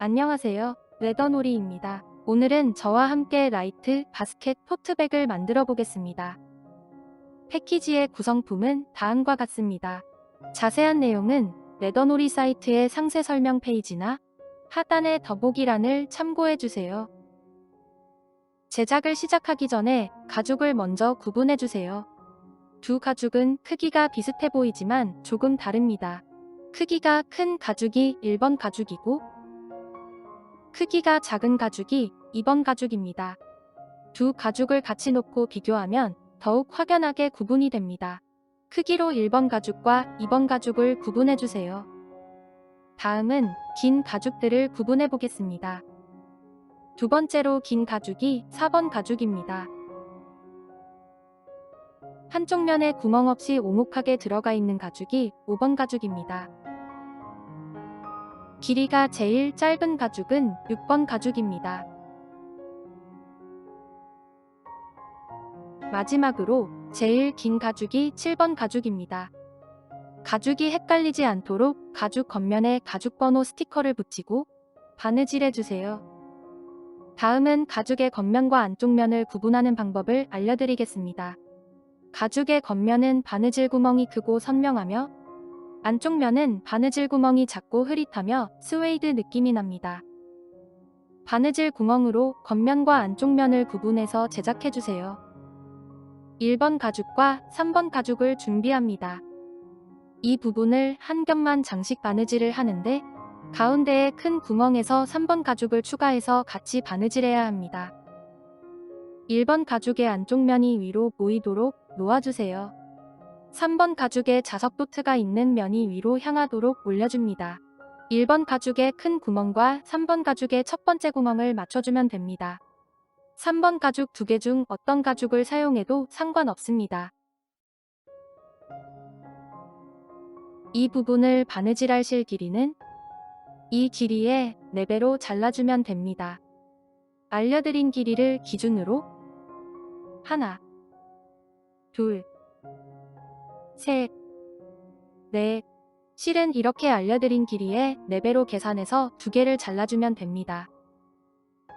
안녕하세요. 레더놀이입니다. 오늘은 저와 함께 라이트 바스켓 토트백을 만들어 보겠습니다. 패키지의 구성품은 다음과 같습니다. 자세한 내용은 레더놀이 사이트의 상세 설명 페이지나 하단의 더보기란을 참고해 주세요. 제작을 시작하기 전에 가죽을 먼저 구분해 주세요. 두 가죽은 크기가 비슷해 보이지만 조금 다릅니다. 크기가 큰 가죽이 1번 가죽이고 크기가 작은 가죽이 2번 가죽입니다. 두 가죽을 같이 놓고 비교하면 더욱 확연하게 구분이 됩니다. 크기로 1번 가죽과 2번 가죽을 구분해 주세요. 다음은 긴 가죽들을 구분해 보겠습니다. 두 번째로 긴 가죽이 4번 가죽입니다. 한쪽 면에 구멍 없이 오목하게 들어가 있는 가죽이 5번 가죽입니다. 길이가 제일 짧은 가죽은 6번 가죽입니다. 마지막으로 제일 긴 가죽이 7번 가죽입니다. 가죽이 헷갈리지 않도록 가죽 겉면에 가죽 번호 스티커를 붙이고 바느질해 주세요. 다음은 가죽의 겉면과 안쪽 면을 구분하는 방법을 알려드리겠습니다. 가죽의 겉면은 바느질 구멍이 크고 선명하며 안쪽 면은 바느질 구멍이 작고 흐릿하며 스웨이드 느낌이 납니다. 바느질 구멍으로 겉면과 안쪽 면을 구분해서 제작해주세요. 1번 가죽과 3번 가죽을 준비합니다. 이 부분을 한 겹만 장식 바느질을 하는데 가운데에 큰 구멍에서 3번 가죽을 추가해서 같이 바느질해야 합니다. 1번 가죽의 안쪽 면이 위로 보이도록 놓아주세요. 3번 가죽에 자석 도트가 있는 면이 위로 향하도록 올려줍니다. 1번 가죽의 큰 구멍과 3번 가죽의 첫 번째 구멍을 맞춰주면 됩니다. 3번 가죽 두 개 중 어떤 가죽을 사용해도 상관없습니다. 이 부분을 바느질할 실 길이는 이 길이의 4배로 잘라주면 됩니다. 알려드린 길이를 기준으로 하나, 둘, 셋, 넷, 실은 이렇게 알려드린 길이의 4배로 계산해서 두 개를 잘라주면 됩니다.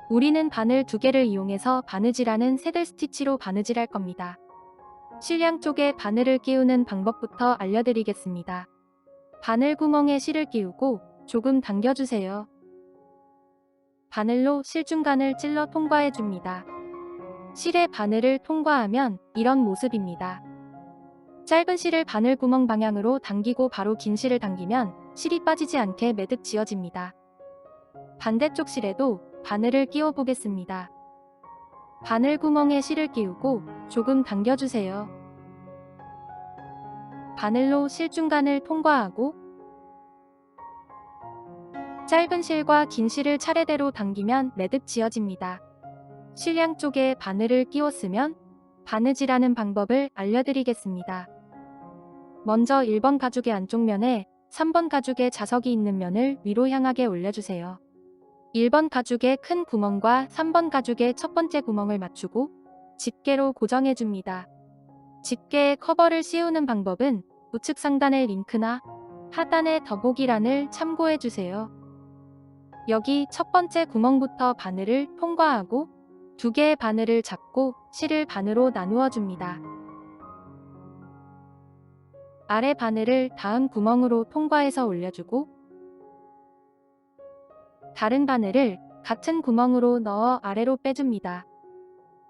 우리는 바늘 두 개를 이용해서 바느질하는 새들 스티치로 바느질할 겁니다. 실양 쪽에 바늘을 끼우는 방법부터 알려드리겠습니다. 바늘 구멍에 실을 끼우고 조금 당겨주세요. 바늘로 실 중간을 찔러 통과해줍니다. 실의 바늘을 통과하면 이런 모습입니다. 짧은 실을 바늘 구멍 방향으로 당기고 바로 긴 실을 당기면 실이 빠지지 않게 매듭 지어집니다. 반대쪽 실에도 바늘을 끼워 보겠습니다. 바늘 구멍에 실을 끼우고 조금 당겨주세요. 바늘로 실 중간을 통과하고 짧은 실과 긴 실을 차례대로 당기면 매듭 지어집니다. 실양 쪽에 바늘을 끼웠으면 바느질하는 방법을 알려드리겠습니다. 먼저 1번 가죽의 안쪽 면에 3번 가죽의 자석이 있는 면을 위로 향하게 올려주세요. 1번 가죽의 큰 구멍과 3번 가죽의 첫 번째 구멍을 맞추고 집게로 고정해줍니다. 집게에 커버를 씌우는 방법은 우측 상단의 링크나 하단의 더보기란을 참고해주세요. 여기 첫 번째 구멍부터 바늘을 통과하고 두 개의 바늘을 잡고 실을 반으로 나누어 줍니다. 아래 바늘을 다음 구멍으로 통과해서 올려주고 다른 바늘을 같은 구멍으로 넣어 아래로 빼줍니다.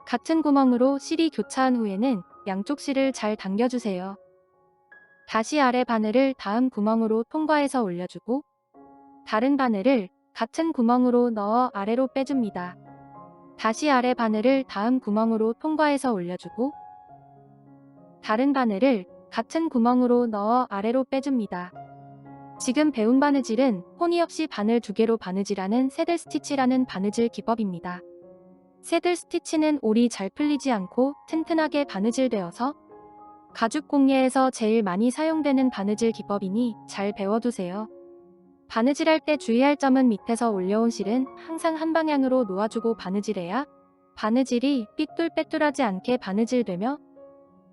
같은 구멍으로 실이 교차한 후에는 양쪽 실을 잘 당겨주세요. 다시 아래 바늘을 다음 구멍으로 통과해서 올려주고 다른 바늘을 같은 구멍으로 넣어 아래로 빼줍니다. 다시 아래 바늘을 다음 구멍으로 통과해서 올려주고 다른 바늘을 같은 구멍으로 넣어 아래로 빼줍니다. 지금 배운 바느질은 혼이 없이 바늘 두 개로 바느질하는 새들 스티치라는 바느질 기법입니다. 새들 스티치는 올이 잘 풀리지 않고 튼튼하게 바느질되어서 가죽 공예에서 제일 많이 사용되는 바느질 기법이니 잘 배워두세요. 바느질할 때 주의할 점은 밑에서 올려온 실은 항상 한 방향으로 놓아주고 바느질해야 바느질이 삐뚤빼뚤하지 않게 바느질되며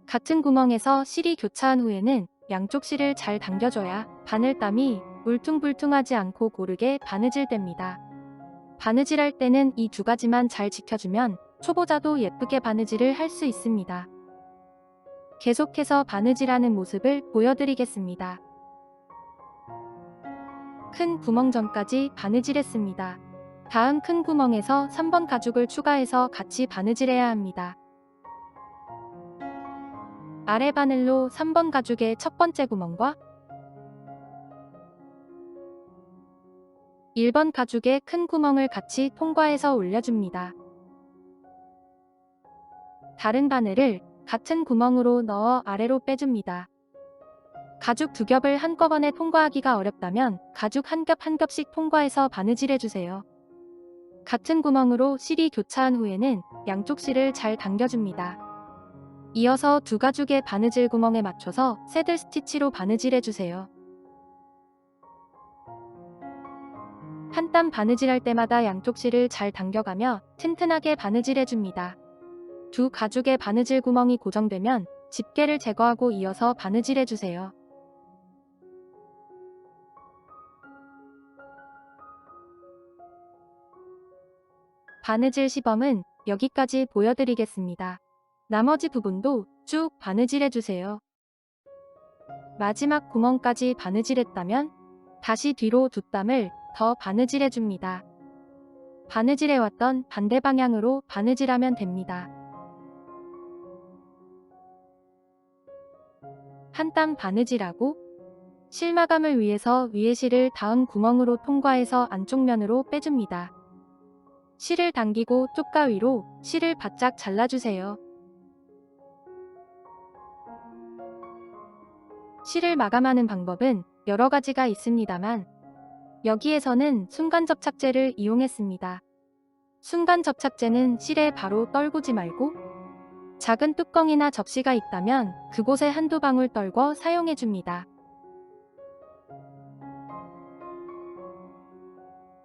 같은 구멍에서 실이 교차한 후에는 양쪽 실을 잘 당겨줘야 바늘땀이 울퉁불퉁하지 않고 고르게 바느질됩니다. 바느질할 때는 이 두 가지만 잘 지켜주면 초보자도 예쁘게 바느질을 할 수 있습니다. 계속해서 바느질하는 모습을 보여드리겠습니다. 큰 구멍 전까지 바느질했습니다. 다음 큰 구멍에서 3번 가죽을 추가해서 같이 바느질해야 합니다. 아래 바늘로 3번 가죽의 첫 번째 구멍과 1번 가죽의 큰 구멍을 같이 통과해서 올려줍니다. 다른 바늘을 같은 구멍으로 넣어 아래로 빼줍니다. 가죽 두 겹을 한꺼번에 통과하기가 어렵다면 가죽 한 겹 한 겹씩 통과해서 바느질해주세요. 같은 구멍으로 실이 교차한 후에는 양쪽 실을 잘 당겨줍니다. 이어서 두 가죽의 바느질 구멍에 맞춰서 새들 스티치로 바느질해주세요. 한 땀 바느질할 때마다 양쪽 실을 잘 당겨가며 튼튼하게 바느질해줍니다. 두 가죽의 바느질 구멍이 고정되면 집게를 제거하고 이어서 바느질해주세요. 바느질 시범은 여기까지 보여드리겠습니다. 나머지 부분도 쭉 바느질해주세요. 마지막 구멍까지 바느질했다면 다시 뒤로 두 땀을 더 바느질해줍니다. 바느질해왔던 반대 방향으로 바느질하면 됩니다. 한 땀 바느질하고 실마감을 위해서 위에 실을 다음 구멍으로 통과해서 안쪽 면으로 빼줍니다. 실을 당기고 쪽가 위로 실을 바짝 잘라주세요. 실을 마감하는 방법은 여러 가지가 있습니다만 여기에서는 순간 접착제를 이용했습니다. 순간 접착제는 실에 바로 떨구지 말고 작은 뚜껑이나 접시가 있다면 그곳에 한두 방울 떨궈 사용해줍니다.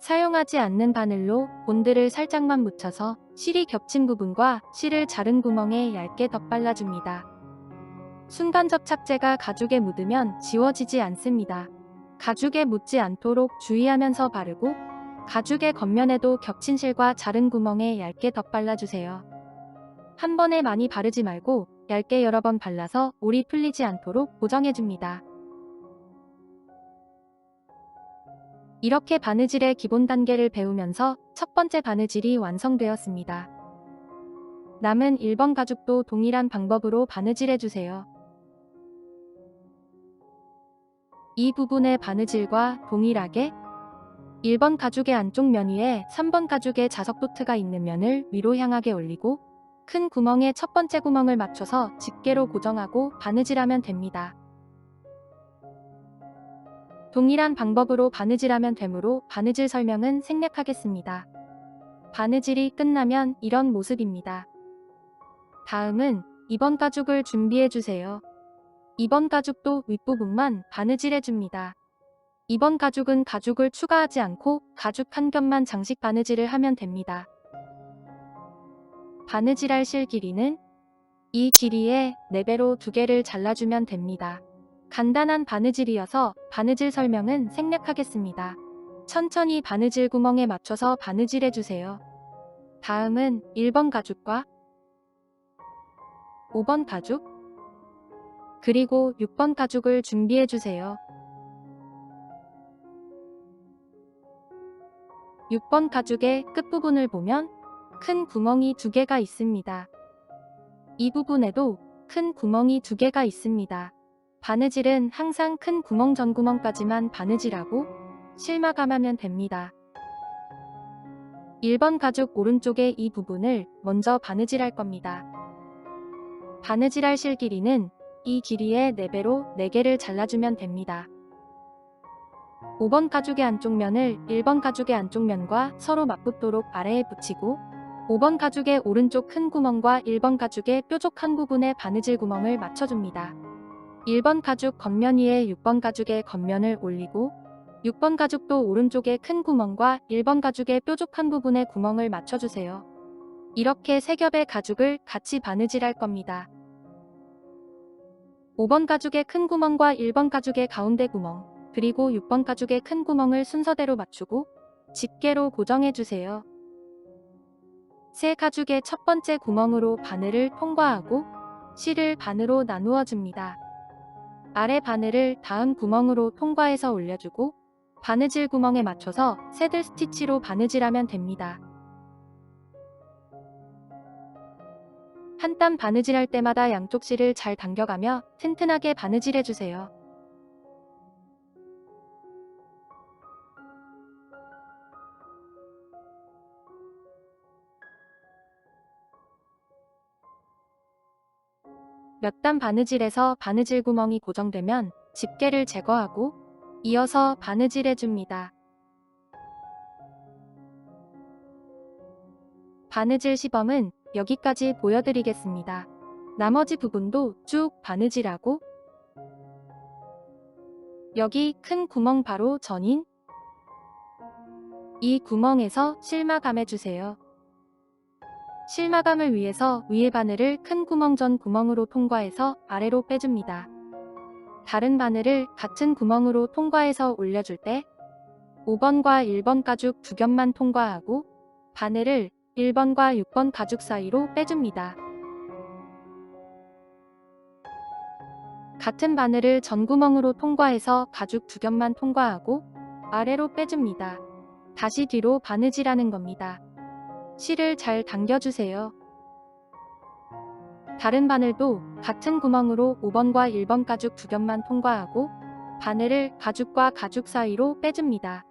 사용하지 않는 바늘로 본드를 살짝만 묻혀서 실이 겹친 부분과 실을 자른 구멍에 얇게 덧발라줍니다. 순간 접착제가 가죽에 묻으면 지워지지 않습니다. 가죽에 묻지 않도록 주의하면서 바르고 가죽의 겉면에도 겹친 실과 자른 구멍에 얇게 덧발라주세요. 한 번에 많이 바르지 말고 얇게 여러 번 발라서 올이 풀리지 않도록 고정해줍니다. 이렇게 바느질의 기본 단계를 배우면서 첫 번째 바느질이 완성되었습니다. 남은 1번 가죽도 동일한 방법으로 바느질해주세요. 이 부분의 바느질과 동일하게 1번 가죽의 안쪽 면 위에 3번 가죽의 자석 도트가 있는 면을 위로 향하게 올리고 큰 구멍에 첫 번째 구멍을 맞춰서 집게로 고정하고 바느질하면 됩니다. 동일한 방법으로 바느질하면 되므로 바느질 설명은 생략하겠습니다. 바느질이 끝나면 이런 모습입니다. 다음은 2번 가죽을 준비해주세요. 2번 가죽도 윗부분만 바느질해줍니다. 2번 가죽은 가죽을 추가하지 않고 가죽 한 겹만 장식 바느질을 하면 됩니다. 바느질할 실 길이는 이 길이의 4배로 두 개를 잘라주면 됩니다. 간단한 바느질이어서 바느질 설명은 생략하겠습니다. 천천히 바느질 구멍에 맞춰서 바느질해주세요. 다음은 1번 가죽과 5번 가죽 그리고 6번 가죽을 준비해주세요. 6번 가죽의 끝부분을 보면 큰 구멍이 두 개가 있습니다. 이 부분에도 큰 구멍이 두 개가 있습니다. 바느질은 항상 큰 구멍 전 구멍까지만 바느질하고 실마감하면 됩니다. 1번 가죽 오른쪽의 이 부분을 먼저 바느질할 겁니다. 바느질할 실 길이는 이 길이의 4배로 4개를 잘라주면 됩니다. 5번 가죽의 안쪽 면을 1번 가죽의 안쪽 면과 서로 맞붙도록 아래에 붙이고 5번 가죽의 오른쪽 큰 구멍과 1번 가죽의 뾰족한 부분에 바느질 구멍을 맞춰줍니다. 1번 가죽 겉면 위에 6번 가죽의 겉면을 올리고 6번 가죽도 오른쪽에 큰 구멍과 1번 가죽의 뾰족한 부분에 구멍을 맞춰주세요. 이렇게 세 겹의 가죽을 같이 바느질할 겁니다. 5번 가죽의 큰 구멍과 1번 가죽의 가운데 구멍, 그리고 6번 가죽의 큰 구멍을 순서대로 맞추고 집게로 고정해주세요. 새 가죽의 첫 번째 구멍으로 바늘을 통과하고 실을 반으로 나누어 줍니다. 아래 바늘을 다음 구멍으로 통과해서 올려주고 바느질 구멍에 맞춰서 새들 스티치로 바느질하면 됩니다. 한 땀 바느질할 때마다 양쪽 실을 잘 당겨가며 튼튼하게 바느질해주세요. 몇 단 바느질에서 바느질 구멍이 고정되면 집게를 제거하고 이어서 바느질해 줍니다. 바느질 시범은 여기까지 보여드리겠습니다. 나머지 부분도 쭉 바느질하고 여기 큰 구멍 바로 전인 이 구멍에서 실마 감해 주세요. 실마감을 위해서 위에 바늘을 큰 구멍 전 구멍으로 통과해서 아래로 빼줍니다. 다른 바늘을 같은 구멍으로 통과해서 올려줄 때 5번과 1번 가죽 두 겹만 통과하고 바늘을 1번과 6번 가죽 사이로 빼줍니다. 같은 바늘을 전 구멍으로 통과해서 가죽 두 겹만 통과하고 아래로 빼줍니다. 다시 뒤로 바느질하는 겁니다. 실을 잘 당겨주세요. 다른 바늘도 같은 구멍으로 5번과 1번 가죽 두 겹만 통과하고 바늘을 가죽과 가죽 사이로 빼줍니다.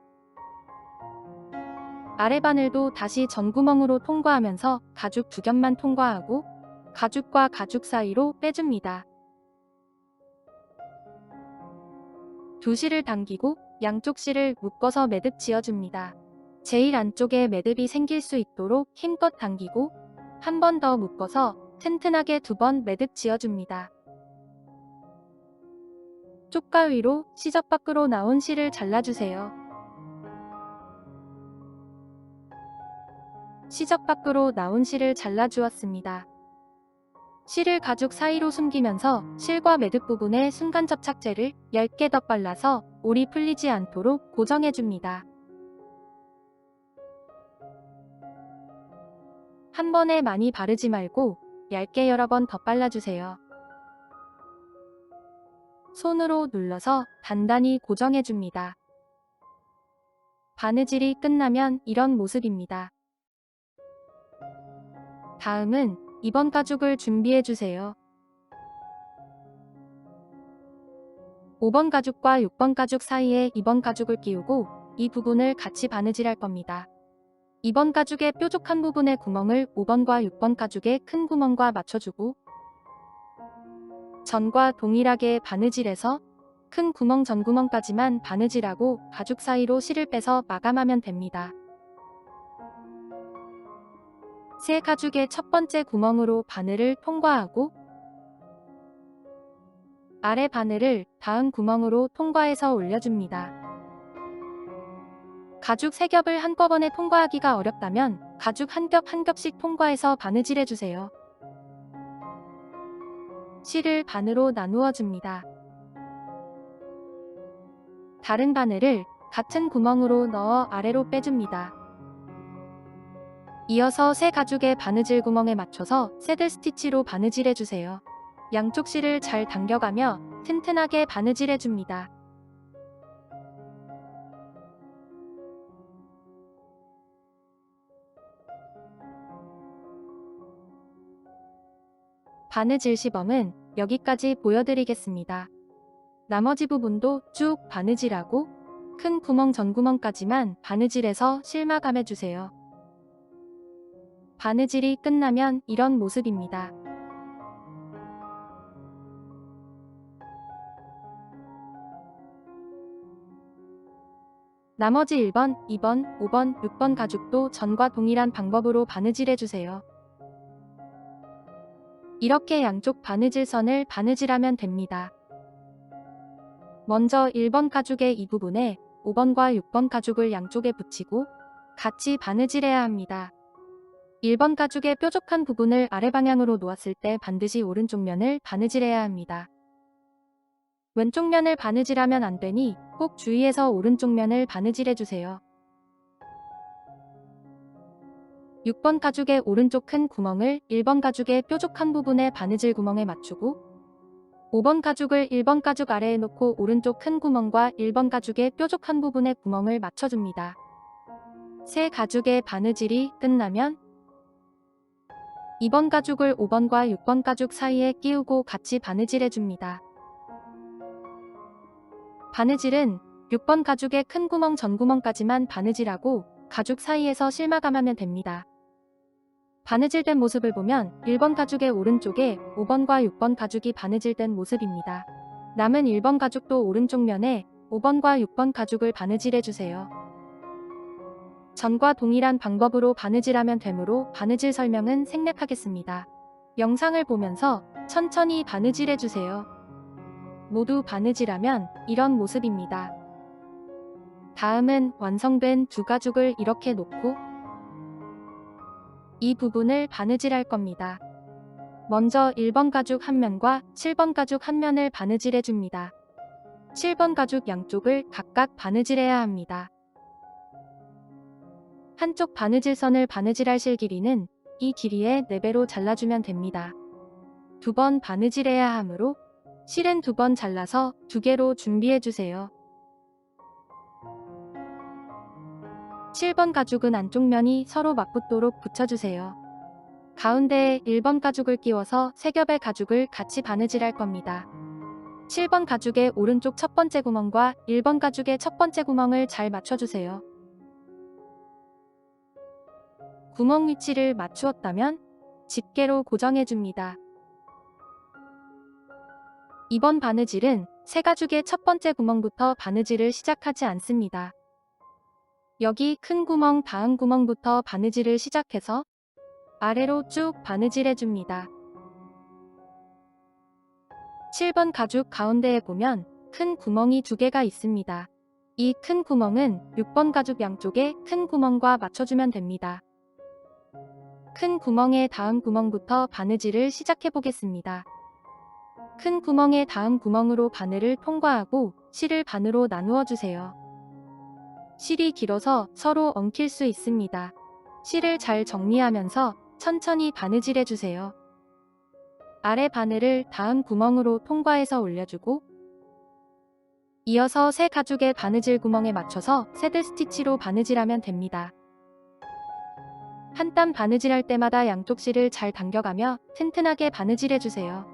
아래 바늘도 다시 전 구멍으로 통과하면서 가죽 두 겹만 통과하고 가죽과 가죽 사이로 빼줍니다. 두 실을 당기고 양쪽 실을 묶어서 매듭 지어줍니다. 제일 안쪽에 매듭이 생길 수 있도록 힘껏 당기고 한 번 더 묶어서 튼튼하게 두 번 매듭 지어줍니다. 쪽가 위로 시접 밖으로 나온 실을 잘라주세요. 시접 밖으로 나온 실을 잘라주었습니다. 실을 가죽 사이로 숨기면서 실과 매듭 부분에 순간 접착제를 10개 더 발라서 올이 풀리지 않도록 고정해줍니다. 한 번에 많이 바르지 말고 얇게 여러 번더 발라주세요. 손으로 눌러서 단단히 고정해줍니다. 바느질이 끝나면 이런 모습입니다. 다음은 2번 가죽을 준비해주세요. 5번 가죽과 6번 가죽 사이에 2번 가죽을 끼우고 이 부분을 같이 바느질할 겁니다. 2번 가죽의 뾰족한 부분의 구멍을 5번과 6번 가죽의 큰 구멍과 맞춰주고 전과 동일하게 바느질해서 큰 구멍 전 구멍까지만 바느질하고 가죽 사이로 실을 빼서 마감하면 됩니다. 새 가죽의 첫 번째 구멍으로 바늘을 통과하고 아래 바늘을 다음 구멍으로 통과해서 올려줍니다. 가죽 3겹을 한꺼번에 통과하기가 어렵다면 가죽 한 겹 한 겹씩 통과해서 바느질해주세요. 실을 반으로 나누어 줍니다. 다른 바늘을 같은 구멍으로 넣어 아래로 빼줍니다. 이어서 새 가죽의 바느질 구멍에 맞춰서 새들 스티치로 바느질해주세요. 양쪽 실을 잘 당겨가며 튼튼하게 바느질해줍니다. 바느질 시범은 여기까지 보여드리겠습니다. 나머지 부분도 쭉 바느질하고 큰 구멍 전 구멍까지만 바느질해서 실마감해주세요. 바느질이 끝나면 이런 모습입니다. 나머지 1번, 2번, 5번, 6번 가죽도 전과 동일한 방법으로 바느질해주세요. 이렇게 양쪽 바느질선을 바느질하면 됩니다. 먼저 1번 가죽의 이 부분에 5번과 6번 가죽을 양쪽에 붙이고 같이 바느질해야 합니다. 1번 가죽의 뾰족한 부분을 아래 방향으로 놓았을 때 반드시 오른쪽 면을 바느질해야 합니다. 왼쪽 면을 바느질하면 안 되니 꼭 주의해서 오른쪽 면을 바느질해주세요. 6번 가죽의 오른쪽 큰 구멍을 1번 가죽의 뾰족한 부분에 바느질 구멍에 맞추고 5번 가죽을 1번 가죽 아래에 놓고 오른쪽 큰 구멍과 1번 가죽의 뾰족한 부분에 구멍을 맞춰줍니다. 새 가죽의 바느질이 끝나면 2번 가죽을 5번과 6번 가죽 사이에 끼우고 같이 바느질해줍니다. 바느질은 6번 가죽의 큰 구멍 전 구멍까지만 바느질하고 가죽 사이에서 실마감하면 됩니다. 바느질된 모습을 보면 1번 가죽의 오른쪽에 5번과 6번 가죽이 바느질된 모습입니다. 남은 1번 가죽도 오른쪽 면에 5번과 6번 가죽을 바느질해주세요. 전과 동일한 방법으로 바느질하면 되므로 바느질 설명은 생략하겠습니다. 영상을 보면서 천천히 바느질해주세요. 모두 바느질하면 이런 모습입니다. 다음은 완성된 두 가죽을 이렇게 놓고 이 부분을 바느질할 겁니다. 먼저 1번 가죽 한 면과 7번 가죽 한 면을 바느질해 줍니다. 7번 가죽 양쪽을 각각 바느질해야 합니다. 한쪽 바느질선을 바느질하실 길이는 이 길이의 4배로 잘라주면 됩니다. 두 번 바느질해야 하므로 실은 두 번 잘라서 두 개로 준비해주세요. 7번 가죽은 안쪽 면이 서로 맞붙도록 붙여주세요. 가운데에 1번 가죽을 끼워서 세 겹의 가죽을 같이 바느질할 겁니다. 7번 가죽의 오른쪽 첫 번째 구멍과 1번 가죽의 첫 번째 구멍을 잘 맞춰주세요. 구멍 위치를 맞추었다면 집게로 고정해줍니다. 이번 바느질은 새 가죽의 첫 번째 구멍부터 바느질을 시작하지 않습니다. 여기 큰 구멍 다음 구멍부터 바느질을 시작해서 아래로 쭉 바느질해줍니다. 7번 가죽 가운데에 보면 큰 구멍이 두 개가 있습니다. 이 큰 구멍은 6번 가죽 양쪽에 큰 구멍과 맞춰주면 됩니다. 큰 구멍의 다음 구멍부터 바느질을 시작해 보겠습니다. 큰 구멍의 다음 구멍으로 바늘을 통과하고 실을 반으로 나누어 주세요. 실이 길어서 서로 엉킬 수 있습니다. 실을 잘 정리하면서 천천히 바느질해 주세요. 아래 바늘을 다음 구멍으로 통과해서 올려주고 이어서 새 가죽의 바느질 구멍에 맞춰서 새드 스티치로 바느질하면 됩니다. 한 땀 바느질할 때마다 양쪽 실을 잘 당겨가며 튼튼하게 바느질해주세요.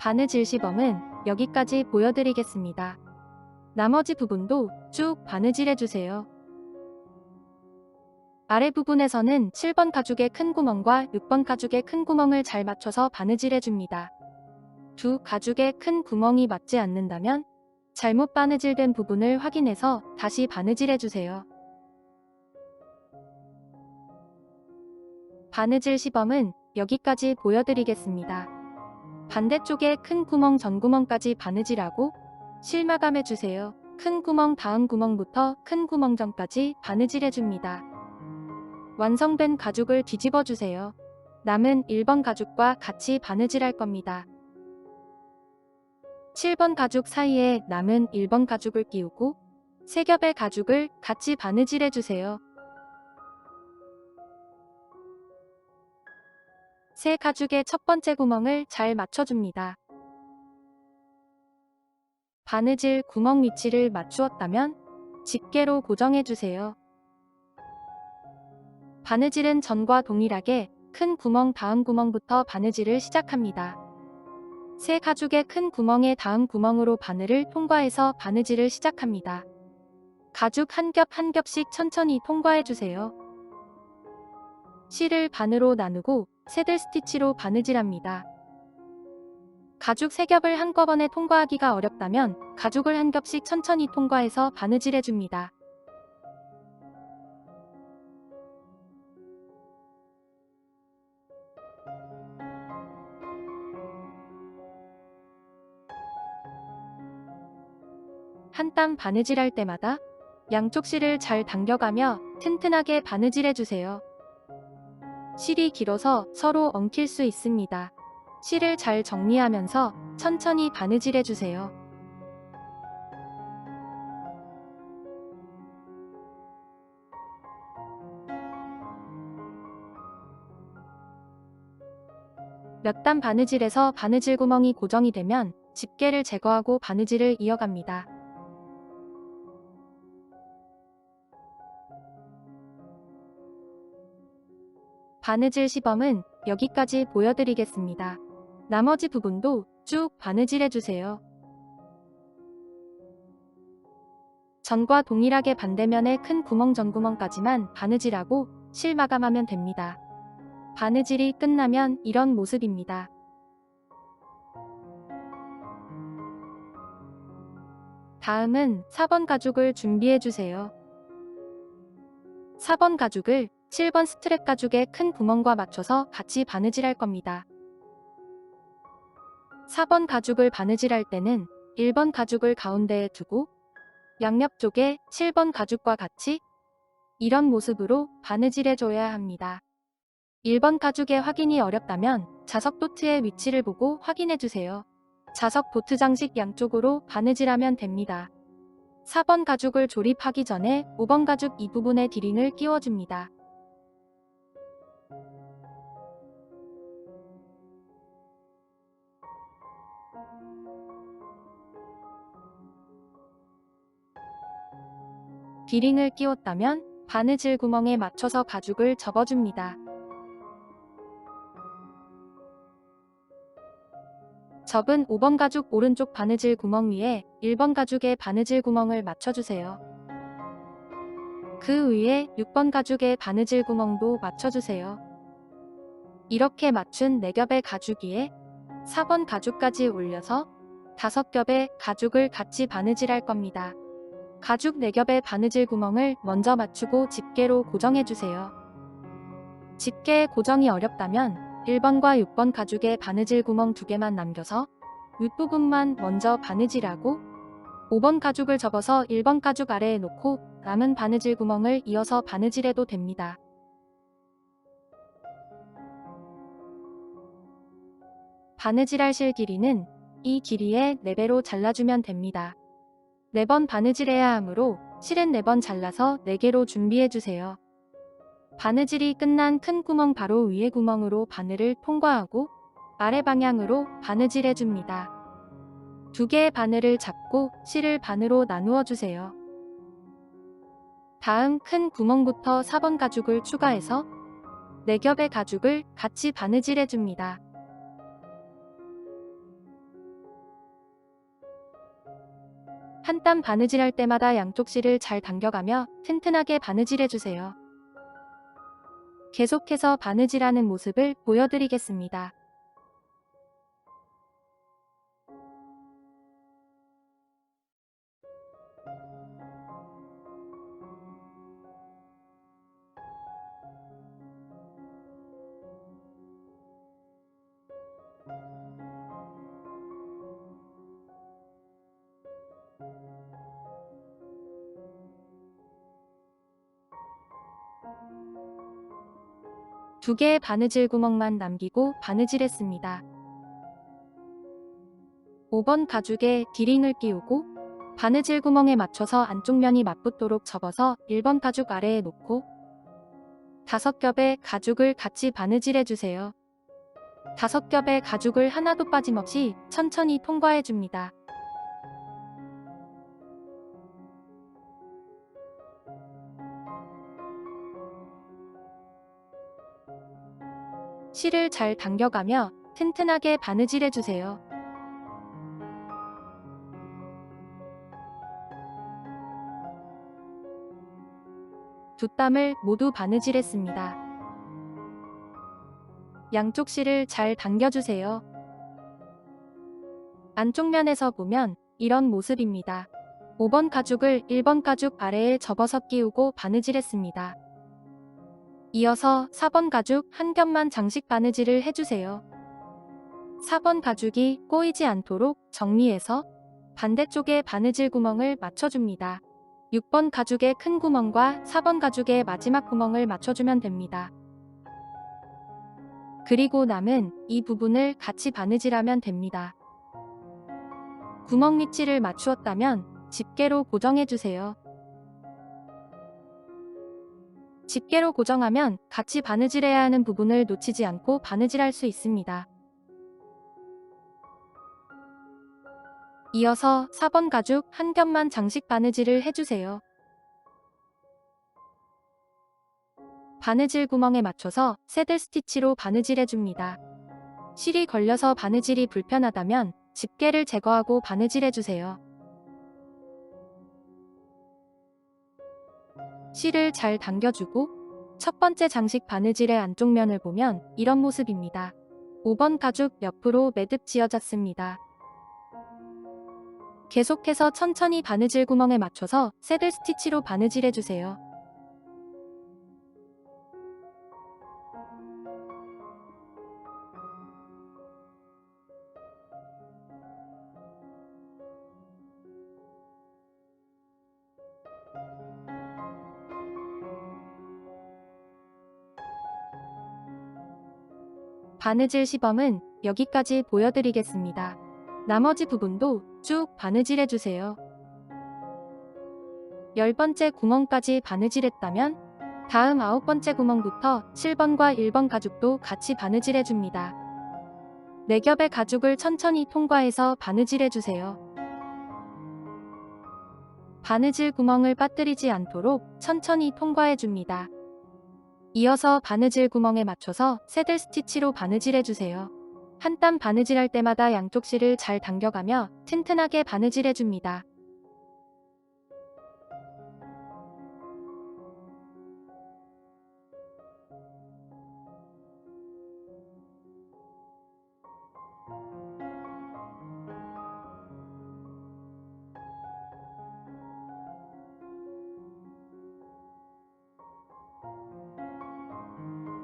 바느질 시범은 여기까지 보여드리겠습니다. 나머지 부분도 쭉 바느질해주세요. 아래 부분에서는 7번 가죽의 큰 구멍과 6번 가죽의 큰 구멍을 잘 맞춰서 바느질해줍니다. 두 가죽의 큰 구멍이 맞지 않는다면 잘못 바느질된 부분을 확인해서 다시 바느질해주세요. 바느질 시범은 여기까지 보여드리겠습니다. 반대쪽에 큰 구멍 전 구멍까지 바느질하고 실마감해주세요. 큰 구멍 다음 구멍부터 큰 구멍 전까지 바느질해줍니다. 완성된 가죽을 뒤집어 주세요. 남은 1번 가죽과 같이 바느질할 겁니다. 7번 가죽 사이에 남은 1번 가죽을 끼우고 세 겹의 가죽을 같이 바느질해 주세요. 새 가죽의 첫 번째 구멍을 잘 맞춰줍니다. 바느질 구멍 위치를 맞추었다면 집게로 고정해주세요. 바느질은 전과 동일하게 큰 구멍 다음 구멍부터 바느질을 시작합니다. 새 가죽의 큰 구멍의 다음 구멍으로 바늘을 통과해서 바느질을 시작합니다. 가죽 한 겹 한 겹씩 천천히 통과해주세요. 실을 반으로 나누고 새들 스티치로 바느질합니다. 가죽 3겹을 한꺼번에 통과하기가 어렵다면 가죽을 한 겹씩 천천히 통과해서 바느질해줍니다. 한 땀 바느질할 때마다 양쪽 실을 잘 당겨가며 튼튼하게 바느질해주세요. 실이 길어서 서로 엉킬 수 있습니다. 실을 잘 정리하면서 천천히 바느질해주세요. 몇 단 바느질에서 바느질 구멍이 고정이 되면 집게를 제거하고 바느질을 이어갑니다. 바느질 시범은 여기까지 보여드리겠습니다. 나머지 부분도 쭉 바느질해주세요. 전과 동일하게 반대면에 큰 구멍 전구멍까지만 바느질하고 실 마감하면 됩니다. 바느질이 끝나면 이런 모습입니다. 다음은 4번 가죽을 준비해주세요. 4번 가죽을 7번 스트랩 가죽의 큰 구멍과 맞춰서 같이 바느질할 겁니다. 4번 가죽을 바느질할 때는 1번 가죽을 가운데에 두고 양옆 쪽에 7번 가죽과 같이 이런 모습으로 바느질해줘야 합니다. 1번 가죽의 확인이 어렵다면 자석 도트의 위치를 보고 확인해주세요. 자석 도트 장식 양쪽으로 바느질하면 됩니다. 4번 가죽을 조립하기 전에 5번 가죽 이 부분에 디링을 끼워줍니다. 디링을 끼웠다면 바느질 구멍에 맞춰서 가죽을 접어줍니다. 접은 5번 가죽 오른쪽 바느질 구멍 위에 1번 가죽의 바느질 구멍을 맞춰주세요. 그 위에 6번 가죽의 바느질 구멍도 맞춰주세요. 이렇게 맞춘 4겹의 가죽 위에 4번 가죽까지 올려서 5겹의 가죽을 같이 바느질할 겁니다. 가죽 4겹의 바느질 구멍을 먼저 맞추고 집게로 고정해주세요. 집게 고정이 어렵다면 1번과 6번 가죽의 바느질 구멍 2개만 남겨서 윗부분만 먼저 바느질하고 5번 가죽을 접어서 1번 가죽 아래에 놓고 남은 바느질 구멍을 이어서 바느질해도 됩니다. 바느질할 실 길이는 이 길이의 4배로 잘라주면 됩니다. 4번 바느질해야 하므로 실은 4번 잘라서 4개로 준비해주세요. 바느질이 끝난 큰 구멍 바로 위에 구멍으로 바늘을 통과하고 아래 방향으로 바느질해줍니다. 두 개의 바늘을 잡고 실을 반으로 나누어 주세요. 다음 큰 구멍부터 4번 가죽을 추가해서 4겹의 가죽을 같이 바느질해줍니다. 한 땀 바느질할 때마다 양쪽 실을 잘 당겨가며 튼튼하게 바느질해주세요. 계속해서 바느질하는 모습을 보여드리겠습니다. 두 개의 바느질 구멍만 남기고 바느질했습니다. 5번 가죽에 디링을 끼우고 바느질 구멍에 맞춰서 안쪽 면이 맞붙도록 접어서 1번 가죽 아래에 놓고 다섯 겹의 가죽을 같이 바느질해주세요. 다섯 겹의 가죽을 하나도 빠짐없이 천천히 통과해줍니다. 실을 잘 당겨가며 튼튼하게 바느질해주세요. 두 땀을 모두 바느질했습니다. 양쪽 실을 잘 당겨주세요. 안쪽 면에서 보면 이런 모습입니다. 5번 가죽을 1번 가죽 아래에 접어서 끼우고 바느질했습니다. 이어서 4번 가죽 한 겹만 장식 바느질을 해주세요. 4번 가죽이 꼬이지 않도록 정리해서 반대쪽에 바느질 구멍을 맞춰줍니다. 6번 가죽의 큰 구멍과 4번 가죽의 마지막 구멍을 맞춰주면 됩니다. 그리고 남은 이 부분을 같이 바느질하면 됩니다. 구멍 위치를 맞추었다면 집게로 고정해주세요. 집게로 고정하면 같이 바느질해야 하는 부분을 놓치지 않고 바느질할 수 있습니다. 이어서 4번 가죽 한 겹만 장식 바느질을 해주세요. 바느질 구멍에 맞춰서 새들 스티치로 바느질해줍니다. 실이 걸려서 바느질이 불편하다면 집게를 제거하고 바느질해주세요. 실을 잘 당겨주고 첫 번째 장식 바느질의 안쪽 면을 보면 이런 모습입니다. 5번 가죽 옆으로 매듭 지어졌습니다. 계속해서 천천히 바느질 구멍에 맞춰서 새들 스티치로 바느질해주세요. 바느질 시범은 여기까지 보여드리겠습니다. 나머지 부분도 쭉 바느질해주세요. 열 번째 구멍까지 바느질했다면 다음 아홉 번째 구멍부터 7번과 1번 가죽도 같이 바느질해줍니다. 4겹의 가죽을 천천히 통과해서 바느질해주세요. 바느질 구멍을 빠뜨리지 않도록 천천히 통과해줍니다. 이어서 바느질 구멍에 맞춰서 새들 스티치로 바느질해주세요. 한 땀 바느질할 때마다 양쪽 실을 잘 당겨가며 튼튼하게 바느질해줍니다.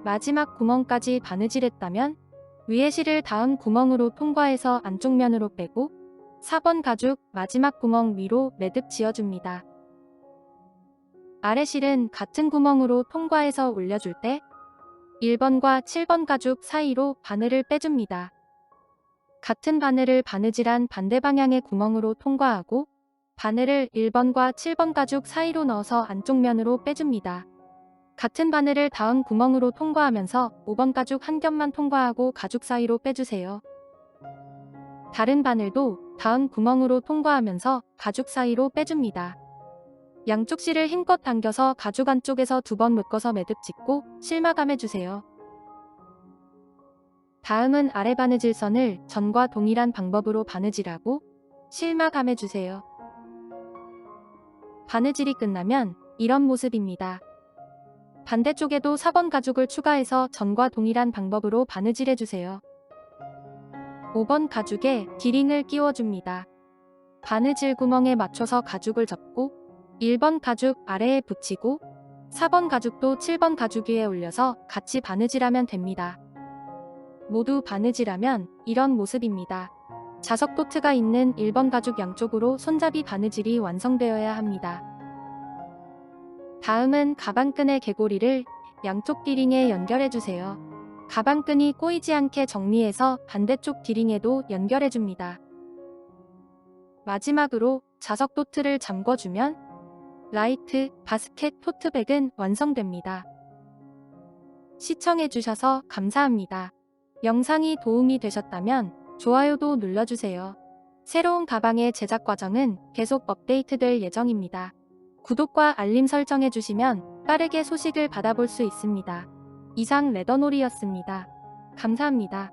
마지막 구멍까지 바느질했다면 위에 실을 다음 구멍으로 통과해서 안쪽 면으로 빼고 4번 가죽 마지막 구멍 위로 매듭 지어줍니다. 아래 실은 같은 구멍으로 통과해서 올려줄 때 1번과 7번 가죽 사이로 바늘을 빼줍니다. 같은 바늘을 바느질한 반대 방향의 구멍으로 통과하고 바늘을 1번과 7번 가죽 사이로 넣어서 안쪽 면으로 빼줍니다. 같은 바늘을 다음 구멍으로 통과하면서 5번 가죽 한 겹만 통과하고 가죽 사이로 빼주세요. 다른 바늘도 다음 구멍으로 통과하면서 가죽 사이로 빼줍니다. 양쪽 실을 힘껏 당겨서 가죽 안쪽에서 두 번 묶어서 매듭 짓고 실마감해주세요. 다음은 아래 바느질 선을 전과 동일한 방법으로 바느질하고 실마감해주세요. 바느질이 끝나면 이런 모습입니다. 반대쪽에도 4번 가죽을 추가해서 전과 동일한 방법으로 바느질해주세요. 5번 가죽에 기링을 끼워줍니다. 바느질 구멍에 맞춰서 가죽을 접고 1번 가죽 아래에 붙이고 4번 가죽도 7번 가죽 위에 올려서 같이 바느질하면 됩니다. 모두 바느질하면 이런 모습입니다. 자석 도트가 있는 1번 가죽 양쪽으로 손잡이 바느질이 완성되어야 합니다. 다음은 가방끈의 개고리를 양쪽 디링에 연결해주세요. 가방끈이 꼬이지 않게 정리해서 반대쪽 디링에도 연결해줍니다. 마지막으로 자석 도트를 잠궈주면 라이트 바스켓 토트백은 완성됩니다. 시청해주셔서 감사합니다. 영상이 도움이 되셨다면 좋아요도 눌러주세요. 새로운 가방의 제작 과정은 계속 업데이트될 예정입니다. 구독과 알림 설정해 주시면 빠르게 소식을 받아볼 수 있습니다. 이상 레더놀이였습니다. 감사합니다.